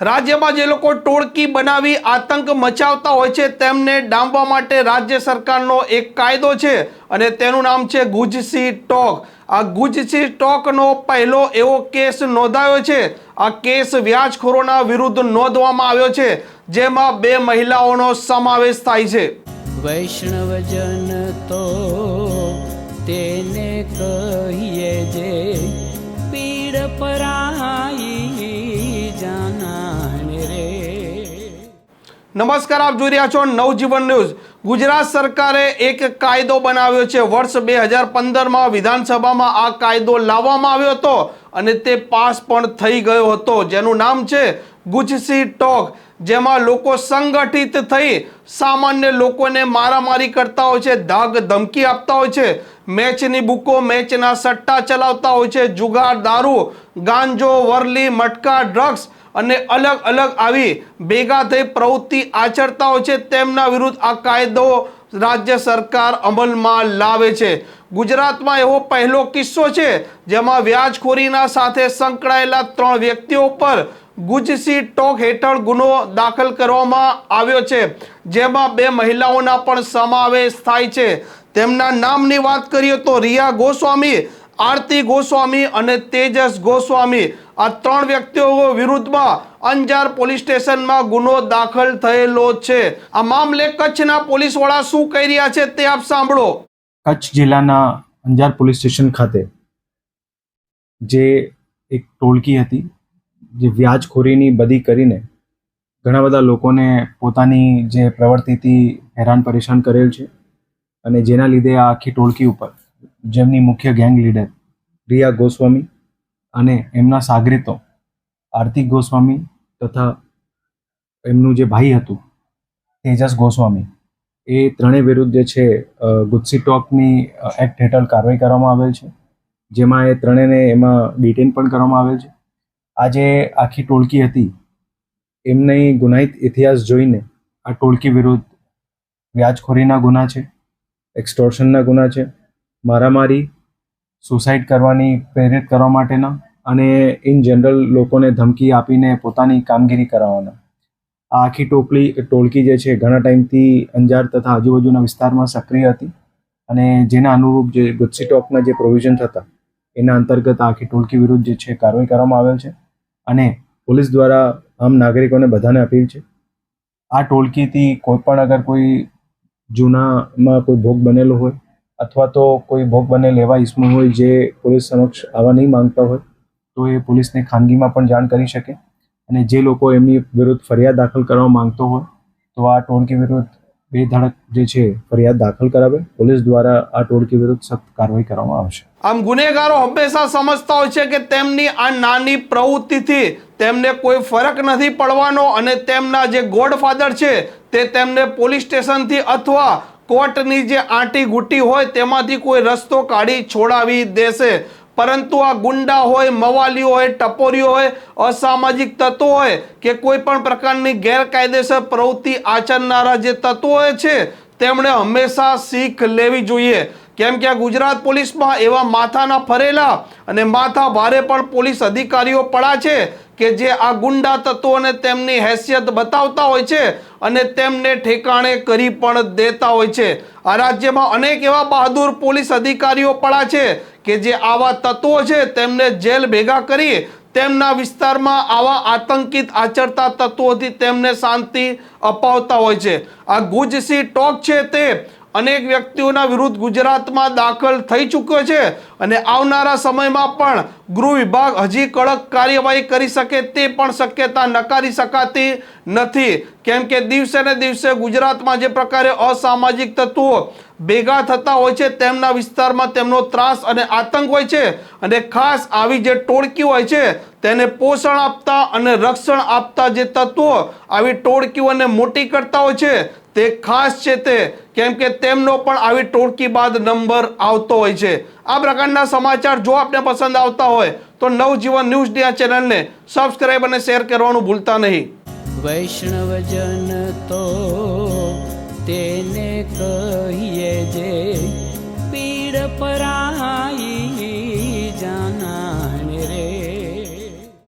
રાજ્યમાં જે લોકો ટોળકી બનાવી આતંક મચાવતા હોય છે, તેમને ડામવા માટે રાજ્ય સરકારનો એક કાયદો છે અને તેનું નામ છે ગુજસી ટોક. આ ગુજસી ટોકનો પહેલો એવો કેસ નોંધાયો છે. આ કેસ વ્યાજખોરોના વિરુદ્ધ નોંધવામાં આવ્યો છે, જેમાં બે મહિલાઓનો સમાવેશ થાય છે. વૈષ્ણવજન તો તેને કહીએ જે પીડ પરાઈ નમસ્કાર, આપ જોઈ રહ્યા છો નવજીવન ન્યૂઝ. ગુજરાત સરકારે એક કાયદો બનાવ્યો છે. વર્ષ બે હજાર પંદરમાં વિધાનસભામાં આ કાયદો લાવવામાં આવ્યો હતો અને તે પાસ પણ થઈ ગયો હતો. જેનું નામ છે ગુજસી ટોક, જેમાં લોકો સંગઠિત થઈ સામાન્ય લોકોને મારામારી કરતા હોય છે, ધાક ધમકી આપતા હોય છે, મેચની બુકો, મેચના સટ્ટા ચલાવતા હોય છે, જુગાર, દારૂ, ગાંજો, વરલી, મટકા, ડ્રગ્સ અને અલગ અલગ આવી ભેગા થઈ પ્રવૃત્તિ આચરતા હોય છે તેમના વિરુદ્ધ આ કાયદો રાજ્ય સરકાર અમલમાં લાવે છે. ગુજરાતમાં એવો પહેલો કિસ્સો છે જેમાં વ્યાજખોરીના સાથે સંકળાયેલા ત્રણ વ્યક્તિઓ પર ગુજસી ટોક હેઠળ ગુનો દાખલ કરવામાં આવ્યો છે. જેમાં બે મહિલાઓના પણ સમાવેશ થાય છે. તેમના નામની વાત કરીએ તો રિયા ગોસ્વામી આરતી ગોસ્વામી અને તેજસ ગોસ્વામી. આ ત્રણ વ્યક્તિઓ વિરુદ્ધમાં અંજાર પોલીસ સ્ટેશનમાં ગુનો દાખલ થયેલો છે. આ મામલે કચ્છના પોલીસ વડા શું કહી રહ્યા છે તે આપ સાંભળો. કચ્છ જિલ્લાના અંજાર પોલીસ સ્ટેશન ખાતે જે એક ટોળકી હતી, જે વ્યાજખોરીની બદી કરીને ઘણા બધા લોકોને પોતાની જે પ્રવૃત્તિથી હેરાન પરેશાન કરેલ છે અને જેના લીધે આ આખી ટોળકી ઉપર જેમની મુખ્ય ગેંગ લીડર રિયા ગોસ્વામી અને એમના સાગરીતો આરતી ગોસ્વામી તથા એમનું જે ભાઈ હતું, તેજસ ગોસ્વામી, એ ત્રણેય વિરુદ્ધ જે છે ગુજસી ટોકની એક્ટ હેઠળ કાર્યવાહી કરવામાં આવેલ છે. જેમાં એ ત્રણેયને એમાં ડિટેન પણ કરવામાં આવેલ છે. આ જે આખી ટોળકી હતી. એમની ગુનાહિત ઇતિહાસ જોઈને આ ટોળકી વિરુદ્ધ વ્યાજખોરીના ગુના છે એક્સટોર્શનના ગુના છે મારામારી સુસાઇડ કરવાની, પ્રેરિત કરવા માટેના અને ઇન જનરલ લોકોને ધમકી આપીને પોતાની કામગીરી કરાવવાના. આ આખી ટોપલી, ટોળકી જે છે, ઘણા ટાઈમથી અંજાર તથા આજુબાજુના વિસ્તારમાં સક્રિય હતી અને જેના અનુરૂપ જે ગુજસી ટોકના જે પ્રોવિઝન હતા એના અંતર્ગત આખી ટોળકી વિરુદ્ધ જે છે, કાર્યવાહી કરવામાં આવેલ છે અને પોલીસ દ્વારા આમ નાગરિકોને બધાને અપીલ છે. આ ટોળકીથી કોઈ પણ અગર કોઈ જૂનામાં કોઈ ભોગ બનેલો હોય અથવા તો કોઈ ભોગ બનેલ એવા ઇસમો હોય જે પોલીસ સમક્ષ આવવા નહીં માંગતા હોય, તો એ પોલીસને ખાનગીમાં પણ જાણ કરી શકે. અને જે લોકો એમની વિરુદ્ધ ફરિયાદ દાખલ કરવા માંગતો હોય, તો આ ટોળકી વિરુદ્ધ બે ધડક જે છે ફરિયાદ દાખલ કરાવે. પોલીસ દ્વારા આ ટોળકી વિરુદ્ધ સખ્ત કાર્યવાહી કરવામાં આવશે આમ ગુનેગારો હંમેશા સમજતા હોય છે કે તેમની આ નાની પ્રવૃત્તિથી તેમને કોઈ ફરક નથી પડવાનો અને તેમના જે ગોડફાધર છે તે તેમને પોલીસ સ્ટેશનથી અથવા કોર્ટની જે આંટી ગુટી હોય તેમાંથી કોઈ રસ્તો કાઢી છોડાવી દેશે. પરંતુ આ ગુંડા હોય, મવાલીઓ હોય, ટપોરીઓ હોય, અસામાજિક તત્વો હોય કે કોઈ પણ પ્રકારની ગેરકાયદેસર પ્રવૃત્તિ આચરનારા જે તત્વો છે, તેમણે હંમેશા શીખ લેવી જોઈએ. કેમ કે આ ગુજરાત પોલીસમાં એવા માથાના ફરેલા અને માથા ભારે પણ પોલીસ અધિકારીઓ પડા છે કે જે આ ગુંડા તત્વોને તેમની હેસિયત બતાવતા હોય છે અને તેમને ઠેકાણે કરી પણ દેતા હોય છે. આ રાજ્યમાં અનેક એવા બહાદુર પોલીસ અધિકારીઓ પડા છે કે જે આવા તત્વો છે તેમને જેલ ભેગા કરી તેમના વિસ્તારમાં આવા આતંકિત આચરતા તત્વોથી તેમને શાંતિ અપાવતા હોય છે. આ ગુજસી ટોક છે તે અનેક વ્યક્તિઓના વિરુદ્ધ ગુજરાતમાં દાખલ થઈ ચૂક્યો છે અને આવનારા સમયમાં પણ ગૃહ વિભાગ હજી કડક કાર્યવાહી કરી શકે તે પણ શક્યતા નકારી શકાતી નથી. કેમ કે દિવસે ને દિવસે ગુજરાતમાં જે પ્રકારે અસામાજિક તત્વો ભેગા થતા હોય છે, તેમના વિસ્તારમાં તેમનો ત્રાસ અને આતંક હોય છે અને ખાસ આવી જે ટોળકી હોય છે, તેને પોષણ આપતા અને રક્ષણ આપતા જે તત્વો આવી ટોળકીઓને મોટી કરતા હોય છે તે ખાસ છે તે, કેમ કે તેમનો પણ આવી ટોળકી બાદ નંબર આવતો હોય છે. આ પ્રકારના સમાચાર જો આપને પસંદ આવતા હોય, તો નવજીવન ન્યૂઝ આ ચેનલને સબસ્ક્રાઇબ અને શેર કરવાનું ભૂલતા નહીં. વૈષ્ણવજન તો તેને કહીએ જે, પીડ પરાઈ